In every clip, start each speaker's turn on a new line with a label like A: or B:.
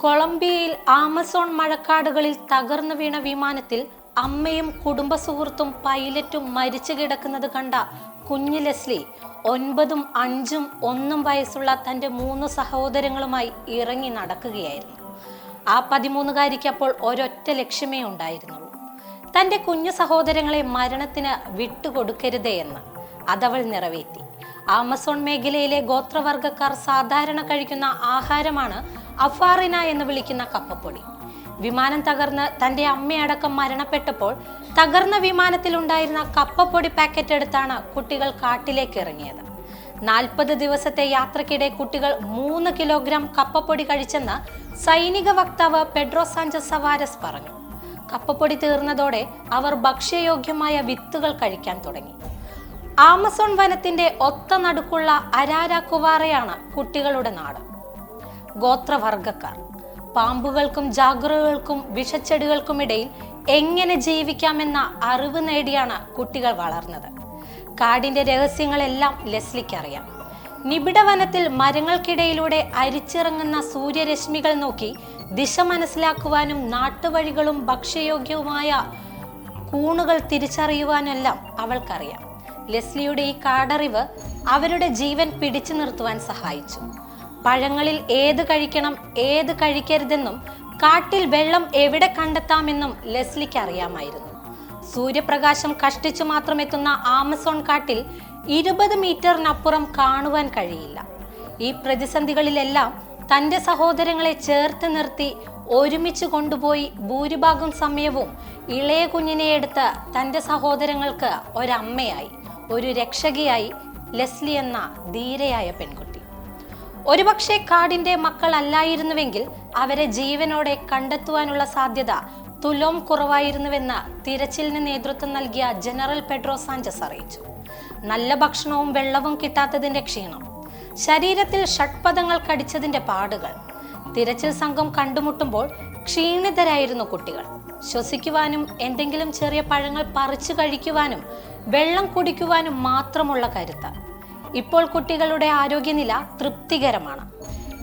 A: കൊളംബിയയിൽ Amazon മഴക്കാടുകളിൽ തകർന്നു വീണ വിമാനത്തിൽ അമ്മയും കുടുംബ സുഹൃത്തും പൈലറ്റും മരിച്ചു കിടക്കുന്നത് കണ്ട കുഞ്ഞു ലെസ്ലി ഒൻപതും അഞ്ചും ഒന്നും വയസ്സുള്ള തന്റെ മൂന്ന് സഹോദരങ്ങളുമായി ഇറങ്ങി നടക്കുകയായിരുന്നു. ആ പതിമൂന്നുകാരിക്ക് അപ്പോൾ ഒരൊറ്റ ലക്ഷ്യമേ ഉണ്ടായിരുന്നുള്ളൂ. തന്റെ കുഞ്ഞു സഹോദരങ്ങളെ മരണത്തിന് വിട്ടുകൊടുക്കരുതേ എന്ന് അതവൾ നിറവേറ്റി. ആമസോൺ മേഖലയിലെ ഗോത്രവർഗക്കാർ സാധാരണ കഴിക്കുന്ന ആഹാരമാണ് അഫാറിന എന്ന് വിളിക്കുന്ന കപ്പപ്പൊടി. വിമാനം തകർന്ന് തന്റെ അമ്മയടക്കം മരണപ്പെട്ടപ്പോൾ തകർന്ന വിമാനത്തിൽ ഉണ്ടായിരുന്ന കപ്പപ്പൊടി പാക്കറ്റ് എടുത്താണ് കുട്ടികൾ കാട്ടിലേക്ക് ഇറങ്ങിയത്. നാൽപ്പത് ദിവസത്തെ യാത്രക്കിടെ കുട്ടികൾ മൂന്ന് കിലോഗ്രാം കപ്പപ്പൊടി കഴിച്ചെന്ന് സൈനിക വക്താവ് പെഡ്രോ സാഞ്ചസ് സവാരസ് പറഞ്ഞു. കപ്പപ്പൊടി തീർന്നതോടെ അവർ ഭക്ഷ്യയോഗ്യമായ വിത്തുകൾ കഴിക്കാൻ തുടങ്ങി. ആമസോൺ വനത്തിന്റെ ഒത്ത നടുക്കുള്ള അരാരാക്കുവാറയാണ് കുട്ടികളുടെ നാട്. ഗോത്രവർഗക്കാർ പാമ്പുകൾക്കും ജാഗ്രകൾക്കും വിഷച്ചെടികൾക്കുമിടയിൽ എങ്ങനെ ജീവിക്കാമെന്ന അറിവ് നേടിയാണ് കുട്ടികൾ വളർന്നത്. കാടിന്റെ രഹസ്യങ്ങളെല്ലാം ലെസ്ലിക്ക് അറിയാം നിബിഡ വനത്തിൽ മരങ്ങൾക്കിടയിലൂടെ അരിച്ചിറങ്ങുന്ന സൂര്യരശ്മികൾ നോക്കി ദിശ മനസ്സിലാക്കുവാനും നാട്ടുവഴികളും ഭക്ഷ്യയോഗ്യവുമായ കൂണുകൾ തിരിച്ചറിയുവാനെല്ലാം അവൾക്കറിയാം. ലെസ്ലിയുടെ ഈ കാടറിവ് അവരുടെ ജീവൻ പിടിച്ചു നിർത്തുവാൻ സഹായിച്ചു. പഴങ്ങളിൽ ഏത് കഴിക്കണം ഏത് കഴിക്കരുതെന്നും കാട്ടിൽ വെള്ളം എവിടെ കണ്ടെത്താമെന്നും ലെസ്ലിക്ക് അറിയാമായിരുന്നു. സൂര്യപ്രകാശം കഷ്ടിച്ചു മാത്രം എത്തുന്ന ആമസോൺ കാട്ടിൽ ഇരുപത് മീറ്ററിനപ്പുറം കാണുവാൻ കഴിയില്ല. ഈ പ്രതിസന്ധികളിലെല്ലാം തന്റെ സഹോദരങ്ങളെ ചേർത്ത് നിർത്തി ഒരുമിച്ച് കൊണ്ടുപോയി ഭൂരിഭാഗം സമയവും ഇളയ കുഞ്ഞിനെ എടുത്ത് തന്റെ സഹോദരങ്ങൾക്ക് ഒരമ്മയായി ഒരു രക്ഷകയായി ലെസ്ലി എന്ന ധീരയായ പെൺകുട്ടി. ഒരുപക്ഷെ കാടിന്റെ മക്കൾ അല്ലായിരുന്നുവെങ്കിൽ അവരെ ജീവനോടെ കണ്ടെത്തുവാനുള്ള സാധ്യത തുലോം കുറവായിരുന്നുവെന്ന് തിരച്ചിലിന് നേതൃത്വം നൽകിയ ജനറൽ പെഡ്രോ സാഞ്ചസ് അറിയിച്ചു. നല്ല ഭക്ഷണവും വെള്ളവും കിട്ടാത്തതിന്റെ ക്ഷീണം ശരീരത്തിൽ ഷഡ്പദങ്ങൾ കടിച്ചതിന്റെ പാടുകൾ തിരച്ചിൽ സംഘം കണ്ടുമുട്ടുമ്പോൾ ക്ഷീണിതരായിരുന്നു കുട്ടികൾ. ശ്വസിക്കുവാനും എന്തെങ്കിലും ചെറിയ പഴങ്ങൾ പറിച്ചു കഴിക്കുവാനും വെള്ളം കുടിക്കുവാനും മാത്രമുള്ള കരുത്ത്. ഇപ്പോൾ കുട്ടികളുടെ ആരോഗ്യനില തൃപ്തികരമാണ്.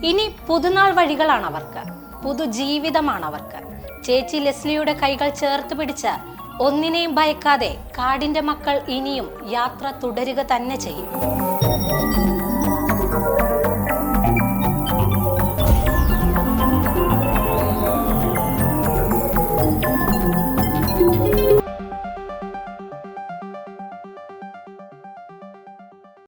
A: ഇനി പുതുനാൾ വഴികളാണ് അവർക്ക്. പുതുജീവിതമാണ് അവർക്ക്. ചേച്ചി ലെസ്ലിയുടെ കൈകൾ ചേർത്ത് പിടിച്ച് ഒന്നിനെയും ഭയക്കാതെ കാടിന്റെ മക്കൾ ഇനിയും യാത്ര തുടരുക തന്നെ ചെയ്യും.